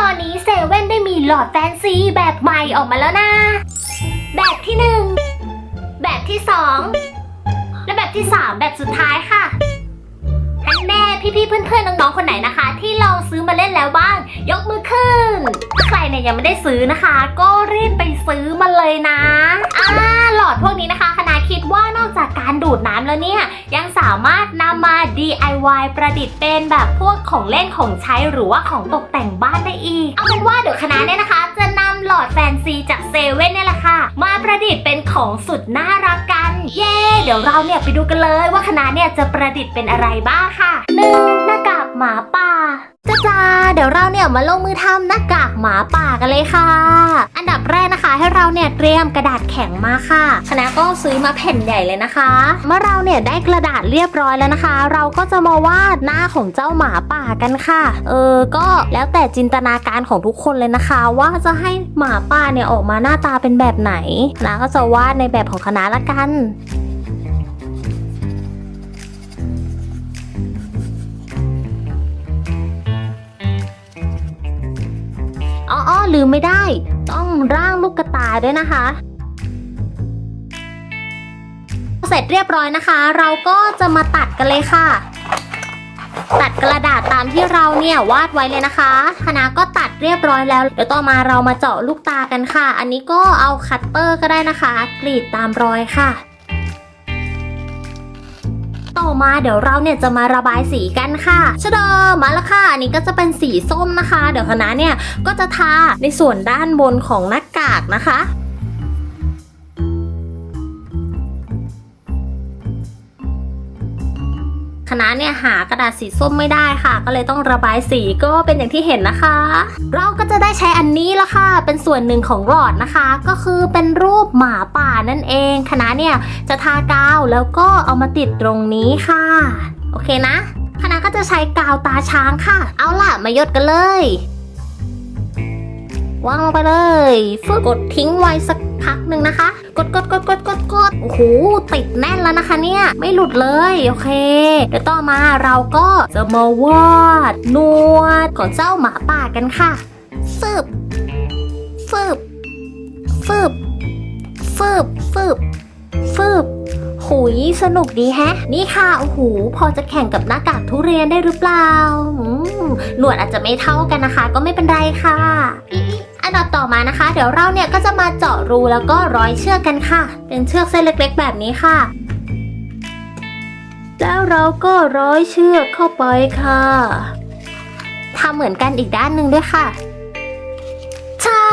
ตอนนี้เซเว่นได้มีหลอดแฟนซีแบบใหม่ออกมาแล้วนะ แบบที่หนึ่งแบบที่สองและแบบที่สามแบบสุดท้ายค่ะอันแน่พี่ๆเพื่อนๆน้องๆคนไหนนะคะ ที่ลองซื้อมาเล่นแล้วบ้าง ยกมือขึ้นถ้าใครเนี่ยยังไม่ได้ซื้อนะคะ ก็รีบไปซื้อมาเลยนะอ่าหลอดพวกนี้นะคะ คิดว่านอกจากการดูดน้ำแล้วเนี่ย ยังสามารถนำมา DIY ประดิษฐ์เป็นแบบพวกของเล่นของใช้หรือว่าของตกแต่งบ้านได้อีก เอาเป็นว่าเดี๋ยวคณะเนี่ยนะคะ จะนำหลอดแฟนซีจากเซเว่นเนี่ยแหละค่ะ มาประดิษฐ์เป็นของสุดน่ารักกัน เย้เดี๋ยวเราเนี่ยไปดูกันเลยว่าคณะเนี่ยจะประดิษฐ์เป็นอะไรบ้างค่ะหนึ่งหน้ากากหมาป่าจ้าจ้า ดี๋ยวเราเนี่ยมาลงมือทำหน้ากากหมาป่ากันเลยค่ะ อันดับแรกนะคะให้เราเนี่ยเตรียมกระดาษแข็งมาค่ะคณะก็ซื้อมาแผ่นใหญ่เลยนะคะ เมื่อเราเนี่ยได้กระดาษเรียบร้อยแล้วนะคะ เราก็จะมาวาดหน้าของเจ้าหมาป่ากันค่ะ เออ ก็แล้วแต่จินตนาการของทุกคนเลยนะคะ ว่าจะให้หมาป่าเนี่ยออกมาหน้าตาเป็นแบบไหนคณะก็จะวาดในแบบของคณะละกัน ลืมไม่ได้ ต้องร่างลูกกระตายด้วยนะคะ เสร็จเรียบร้อยนะคะ เราก็จะมาตัดกันเลยค่ะ ตัดกระดาษตามที่เราเนี่ยวาดไว้เลยนะคะคณะก็ตัดเรียบร้อยแล้ว เดี๋ยวต่อมาเรามาเจาะลูกตากันค่ะ อันนี้ก็เอาคัตเตอร์ก็ได้นะคะ กรีดตามรอยค่ะ ต่อมาเดี๋ยวเราเนี่ยจะมาระบายสีกันค่ะชะดอมาแล้วค่ะอันนี้ก็จะเป็นสีส้มนะคะ เดี๋ยวคณะเนี่ยก็จะทาในส่วนด้านบนของหน้ากากนะคะ คณะเนี่ยหากระดาษสีส้มไม่ได้ค่ะ ก็เลยต้องระบายสีก็เป็นอย่างที่เห็นนะคะ เราก็จะได้ใช้อันนี้ละค่ะ เป็นส่วนหนึ่งของหลอดนะคะ ก็คือเป็นรูปหมาป่านั่นเอง คณะเนี่ยจะทากาวแล้วก็เอามาติดตรงนี้ค่ะ โอเคนะ คณะก็จะใช้กาวตาช้างค่ะ เอาล่ะมายดกันเลย วางลงไปเลยฝึกกดทิ้งไว้สักพักหนึ่งนะคะ กดกดกดกดกดกดโอ้โหติดแน่นแล้วนะคะเนี่ย ไม่หลุดเลย โอเค เดี๋ยวต่อมาเราก็จะมาวาดนวดของเจ้าหมาป่ากันค่ะฟืบฟืบฟืบฟืบฟืบฟืบหุยสนุกดีแฮะ นี่ค่ะโอ้โหพอจะแข่งกับหน้ากากทุเรียนได้หรือเปล่าอืมหนวดอาจจะไม่เท่ากันนะคะ ก็ไม่เป็นไรค่ะ ต่อมานะคะ เดี๋ยวเราเนี่ยก็จะมาเจาะรูแล้วก็ร้อยเชือกกันค่ะ เป็นเชือกเส้นเล็กๆ แบบนี้ค่ะ แล้วเราก็ร้อยเชือกเข้าไปค่ะทำเหมือนกันอีกด้านหนึ่งด้วยค่ะ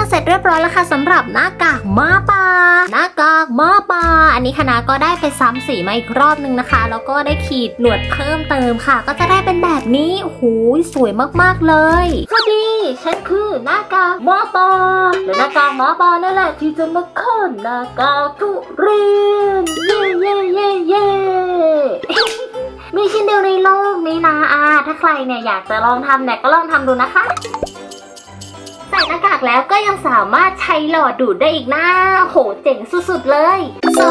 เสร็จเรียบร้อยแล้วค่ะสำหรับหน้ากากหมาปาหน้ากากหมาปาอันนี้คณะก็ได้ไปซ้ำสีมาอีกรอบนึงนะคะ แล้วก็ได้ขีดหนวดเพิ่มเติมค่ะ ก็จะได้เป็นแบบนี้โอ้โหสวยมากๆเลยสวัสดีฉันคือหน้ากากหมาป่าหน้ากากหมาปานั่นแหละที่จะมาค้นหน้ากากทุเรียนเย่เย่เย่เย่มีชิ้นเดียวในโลกนี้นะอาถ้าใครเนี่ยอยากจะลองทำเนี่ยก็ลองทำดูนะคะ ใส่หน้ากากแล้วก็ยังสามารถใช้หลอดดูดได้อีกนะโหเจ๋งสุดๆเลย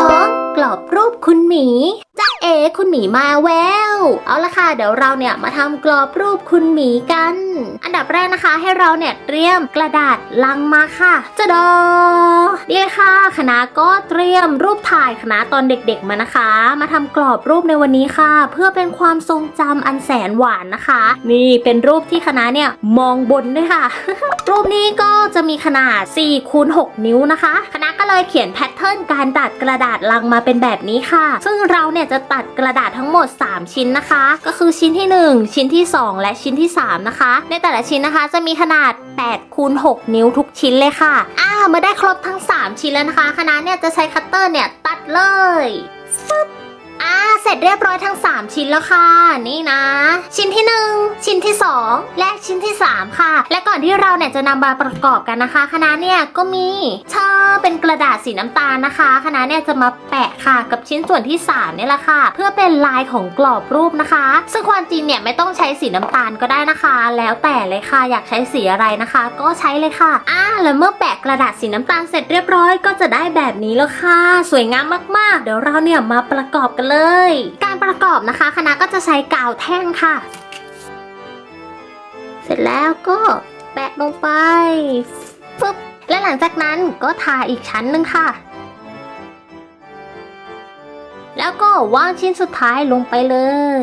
2. กรอบรูปคุณหมี จ้าเอ๋คุณหมีมาแวว เอาละค่ะ เดี๋ยวเราเนี่ยมาทำกรอบรูปคุณหมีกัน อันดับแรกนะคะ ให้เราเนี่ยเตรียมกระดาษลังมาค่ะจะดอนี่เลยค่ะคณะก็เตรียมรูปถ่ายคณะตอนเด็กๆมานะคะ มาทำกรอบรูปในวันนี้ค่ะ เพื่อเป็นความทรงจำอันแสนหวานนะคะ นี่เป็นรูปที่คณะเนี่ยมองบนด้วยค่ะ รูปนี้ก็จะมีขนาด4คูณ6นิ้วนะคะ คณะก็เลยเขียนแพทเทิร์นการตัดกระดาษลังมาเป็นแบบนี้ค่ะ ซึ่งเราเนี่ยจะตัดกระดาษทั้งหมด 3 ชิ้นนะคะ ก็คือชิ้นที่ 1 ชิ้นที่ 2 และชิ้นที่ 3 นะคะ ในแต่ละชิ้นนะคะจะมีขนาด8คูณ6นิ้วทุกชิ้นเลยค่ะ อ่าเมื่อได้ครบทั้ง 3 ชิ้นแล้วนะคะคณะเนี่ยจะใช้คัตเตอร์เนี่ยตัดเลยฟึบ อ่าเสร็จเรียบร้อยทั้ง 3 ชิ้นแล้วค่ะ นี่นะ ชิ้นที่ 1 ชิ้นที่ 2 และชิ้นที่ 3 ค่ะ และก่อนที่เราเนี่ยจะนำมาประกอบกันนะคะคณะเนี่ยก็มีชอเป็นกระดาษสีน้ำตาลนะคะคณะเนี่ยจะมาแปะค่ะกับชิ้นส่วนที่3เนี่ยแหละค่ะ เพื่อเป็นลายของกรอบรูปนะคะ ซึ่งความจริงเนี่ยไม่ต้องใช้สีน้ำตาลก็ได้นะคะ แล้วแต่เลยค่ะอยากใช้สีอะไรนะคะ ก็ใช้เลยค่ะอ่าแล้วเมื่อแปะกระดาษสีน้ำตาลเสร็จเรียบร้อยก็จะได้แบบนี้แล้วค่ะ สวยงามมากๆ เดี๋ยวเราเนี่ยมาประกอบกันเลย การประกอบนะคะ คณะก็จะใช้กาวแท่งค่ะ เสร็จแล้วก็แปะลงไปฟึบและหลังจากนั้นก็ทาอีกชั้นหนึ่งค่ะ แล้วก็วางชิ้นสุดท้ายลงไปเลย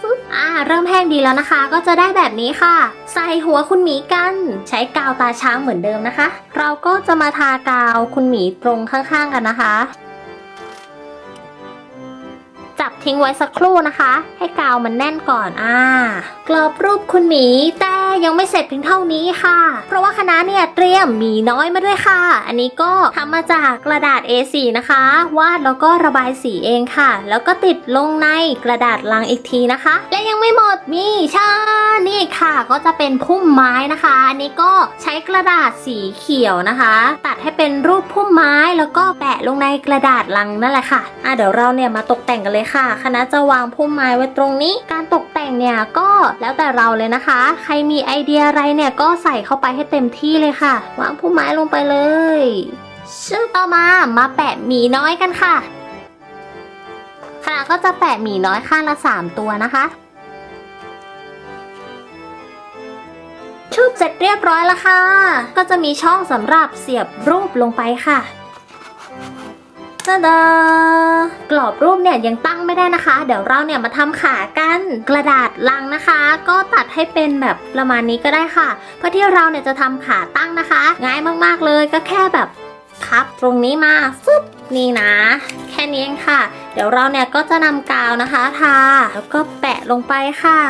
ฟึบอ่าเริ่มแห้งดีแล้วนะคะ ก็จะได้แบบนี้ค่ะ ใส่หัวคุณหมีกัน ใช้กาวตาช้างเหมือนเดิมนะคะ เราก็จะมาทากาวคุณหมีตรงข้างๆกันนะคะ ทิ้งไว้สักครู่นะคะ ให้กาวมันแน่นก่อนอ่ากรอบรูปคุณหมีแต่ยังไม่เสร็จเพียงเท่านี้ค่ะ เพราะว่าคณะเนี่ยเตรียมหมีน้อยมาด้วยค่ะ อันนี้ก็ทำมาจากกระดาษ A4 นะคะ วาดแล้วก็ระบายสีเองค่ะ แล้วก็ติดลงในกระดาษลังอีกทีนะคะ และยังไม่หมดมีชานี่ค่ะ ก็จะเป็นพุ่มไม้นะคะ อันนี้ก็ใช้กระดาษสีเขียวนะคะ ตัดให้เป็นรูปพุ่มไม้แล้วก็แปะลงในกระดาษลังนั่นแหละค่ะอะเดี๋ยวเราเนี่ยมาตกแต่งกันเลยค่ะคณะจะวางพุ่มไม้ไว้ตรงนี้ การตกแต่งเนี่ยก็แล้วแต่เราเลยนะคะ ใครมีไอเดียอะไรเนี่ยก็ใส่เข้าไปให้เต็มที่เลยค่ะ วางพุ่มไม้ลงไปเลยชื่อต่อมามาแปะหมีน้อยกันค่ะคณะก็จะแปะหมีน้อยข้างละ 3 ตัวนะคะชุบเสร็จเรียบร้อยแล้วค่ะ ก็จะมีช่องสำหรับเสียบรูปลงไปค่ะ ตาดากรอบรูปเนี่ยยังตั้งไม่ได้นะคะ เดี๋ยวเราเนี่ยมาทำขากันกระดาษลังนะคะ ก็ตัดให้เป็นแบบประมาณนี้ก็ได้ค่ะ เพื่อที่เราเนี่ยจะทำขาตั้งนะคะ ง่ายมากๆเลยก็แค่แบบพับตรงนี้มาฟึบนี่นะ แค่นี้เองค่ะ เดี๋ยวเราเนี่ยก็จะนำกาวนะคะทาแล้วก็แปะลงไปค่ะ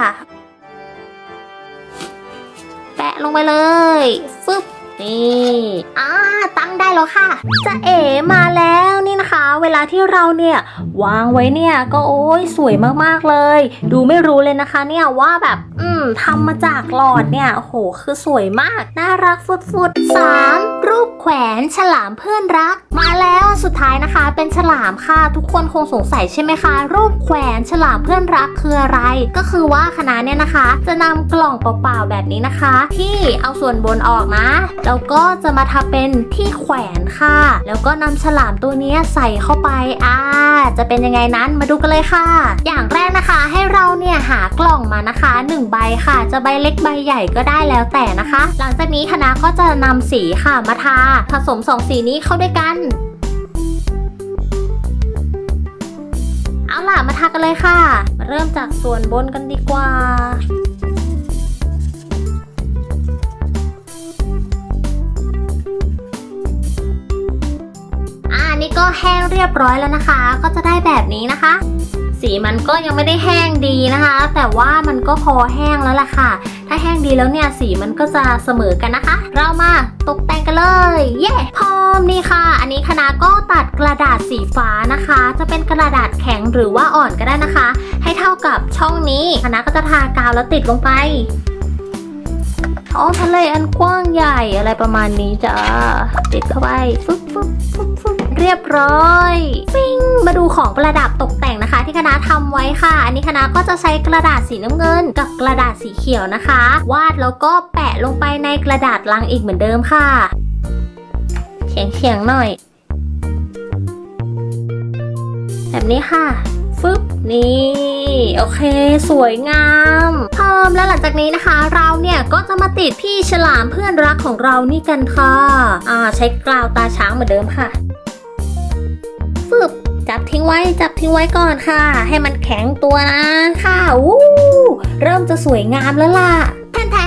แปะลงไปเลยฟึบ นี่อ่าตั้งได้แล้วค่ะ จะเอ๋มาแล้วนี่นะคะ เวลาที่เราเนี่ยวางไว้เนี่ยก็โอ้ยสวยมากๆเลย ดูไม่รู้เลยนะคะ เนี่ยว่าแบบอืมทำมาจากหลอดเนี่ยโหคือสวยมาก น่ารักฟุดๆสามรูปแขวนฉลามเพื่อนรัก มาแล้วสุดท้ายนะคะ เป็นฉลามค่ะทุกคนคงสงสัยใช่ไหมคะ รูปแขวนฉลามเพื่อนรักคืออะไร ก็คือว่าคณะเนี่ยนะคะ จะนำกล่องเปล่าๆแบบนี้นะคะ ที่เอาส่วนบนออกนะแล้วก็จะมาทำเป็นที่แขวนค่ะ แล้วก็นำฉลามตัวนี้ใส่เข้าไปอ่าจะเป็นยังไงนั้นมาดูกันเลยค่ะ อย่างแรกนะคะให้เราเนี่ยหากล่องมานะคะ1ใบค่ะ จะใบเล็กใบใหญ่ก็ได้แล้วแต่นะคะ หลังจากนี้คณะก็จะนำสีค่ะมาทา ผสมสองสีนี้เข้าด้วยกันเอาล่ะมาทากันเลยค่ะ มาเริ่มจากส่วนบนกันดีกว่า ก็แห้งเรียบร้อยแล้วนะคะ ก็จะได้แบบนี้นะคะ สีมันก็ยังไม่ได้แห้งดีนะคะ แต่ว่ามันก็พอแห้งแล้วล่ะค่ะ ถ้าแห้งดีแล้วเนี่ยสีมันก็จะเสมอกันนะคะ เรามาตกแต่งกันเลย เย้พร้อมนี่ค่ะ อันนี้คณะก็ตัดกระดาษสีฟ้านะคะ จะเป็นกระดาษแข็งหรือว่าอ่อนก็ได้นะคะ ให้เท่ากับช่องนี้คณะก็จะทากาวแล้วติดลงไป ท้อทะเลอันกว้างใหญ่อะไรประมาณนี้จ้าติดเข้าไปฟึ๊บฟึ๊บฟึ๊บฟึ๊บเรียบร้อยปิ้งมาดูของประดับตกแต่งนะคะ ที่คณะทำไว้ค่ะ อันนี้คณะก็จะใช้กระดาษสีน้ำเงิน กับกระดาษสีเขียวนะคะ วาดแล้วก็แปะลงไปในกระดาษลังอีกเหมือนเดิมค่ะเฉียงเฉียงๆหน่อย แบบนี้ค่ะ ฟึบนี่ โอเค สวยงามพร้อมแล้วหลังจากนี้นะคะ เราเนี่ยก็จะมาติดพี่ฉลามเพื่อนรักของเรานี่กันค่ะอ่าใช้กาวตาช้างเหมือนเดิมค่ะฟึบจับทิ้งไว้จับทิ้งไว้ก่อนค่ะ ให้มันแข็งตัวนะค่ะวู้เริ่มจะสวยงามแล้วล่ะแทนแท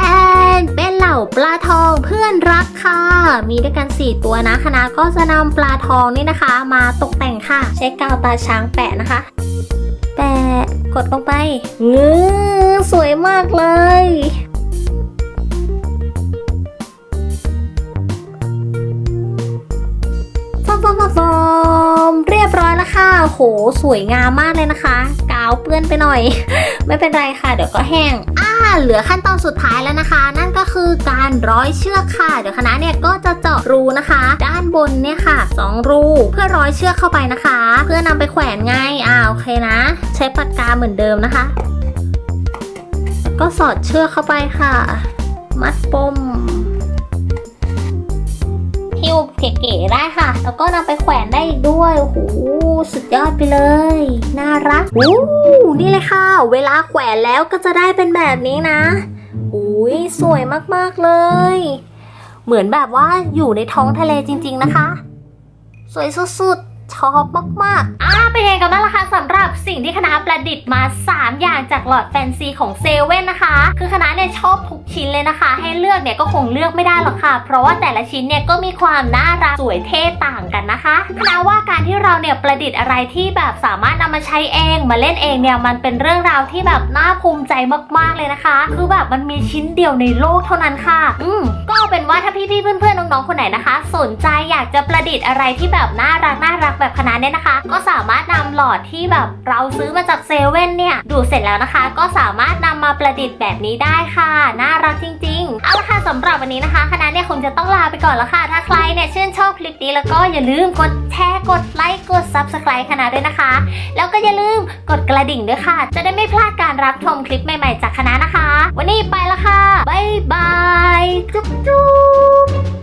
นเป็นเหล่าปลาทองเพื่อนรักค่ะ มีด้วยกัน 4 ตัวนะคณะก็จะนำปลาทองนี่นะคะ มาตกแต่งค่ะ ใช้กาวตาช้างแปะนะคะ แปะกดลงไปงื้อสวยมากเลยฟอมฟอมฟอมฟอมเรียบร้อยแล้วค่ะ โห สวยงามมากเลยนะคะ กาวเปื้อนไปหน่อย ไม่เป็นไรค่ะ เดี๋ยวก็แห้ง เหลือขั้นตอนสุดท้ายแล้วนะคะ นั่นก็คือการร้อยเชือกค่ะ เดี๋ยวคณะเนี่ยก็จะเจาะรูนะคะ ด้านบนเนี่ยค่ะสองรูเพื่อร้อยเชือกเข้าไปนะคะ เพื่อนำไปแขวนไงอ่าโอเคนะ ใช้ปากกาเหมือนเดิมนะคะ ก็สอดเชือกเข้าไปค่ะ มัดปม แล้วก็นำไปแขวนได้อีกด้วยโอ้โหสุดยอดไปเลย น่ารักอู้นี่เลยค่ะ เวลาแขวนแล้วก็จะได้เป็นแบบนี้นะโอ้ยสวยมากๆเลย เหมือนแบบว่าอยู่ในท้องทะเลจริง ๆนะคะ สวยสุดๆ ชอบมากๆอ่าเป็นไงกันบ้างล่ะคะสำหรับสิ่งที่คณะประดิษฐ์มา 3 อย่างจากหลอดแฟนซีของเซเว่นนะคะ คือคณะเนี่ยชอบทุกชิ้นเลยนะคะ ให้เลือกเนี่ยก็คงเลือกไม่ได้หรอกค่ะ เพราะว่าแต่ละชิ้นเนี่ยก็มีความน่ารักสวยเท่ต่างกันนะคะคณะว่าการที่เราเนี่ยประดิษฐ์อะไรที่แบบสามารถนำมาใช้เองมาเล่นเองเนี่ยมันเป็นเรื่องราวที่แบบน่าภูมิใจมากๆเลยนะคะ คือแบบมันมีชิ้นเดียวในโลกเท่านั้นค่ะ อืมก็เอาเป็นว่าถ้าพี่ๆเพื่อนๆน้องๆคนไหนนะคะ สนใจอยากจะประดิษฐ์อะไรที่แบบน่ารักน่ารักแบบคณะเนี่ยนะคะ ก็สามารถนำหลอดที่แบบเราซื้อมาจากเซเว่นเนี่ยดูดเสร็จแล้วนะคะ ก็สามารถนำมาประดิษฐ์แบบนี้ได้ค่ะ น่ารักจริง ๆ เอาละค่ะสำหรับวันนี้นะคะคณะเนี่ยคงจะต้องลาไปก่อนแล้วค่ะ ถ้าใครเนี่ยชื่นชอบคลิปนี้แล้วก็อย่าลืมกดแชร์กดไลค์กด subscribe คณะด้วยนะคะ แล้วก็อย่าลืมกดกระดิ่งด้วยค่ะ จะได้ไม่พลาดการรับชมคลิปใหม่ๆ จากคณะนะคะ วันนี้ไปละค่ะบ๊ายบายจุ๊บจุ๊บ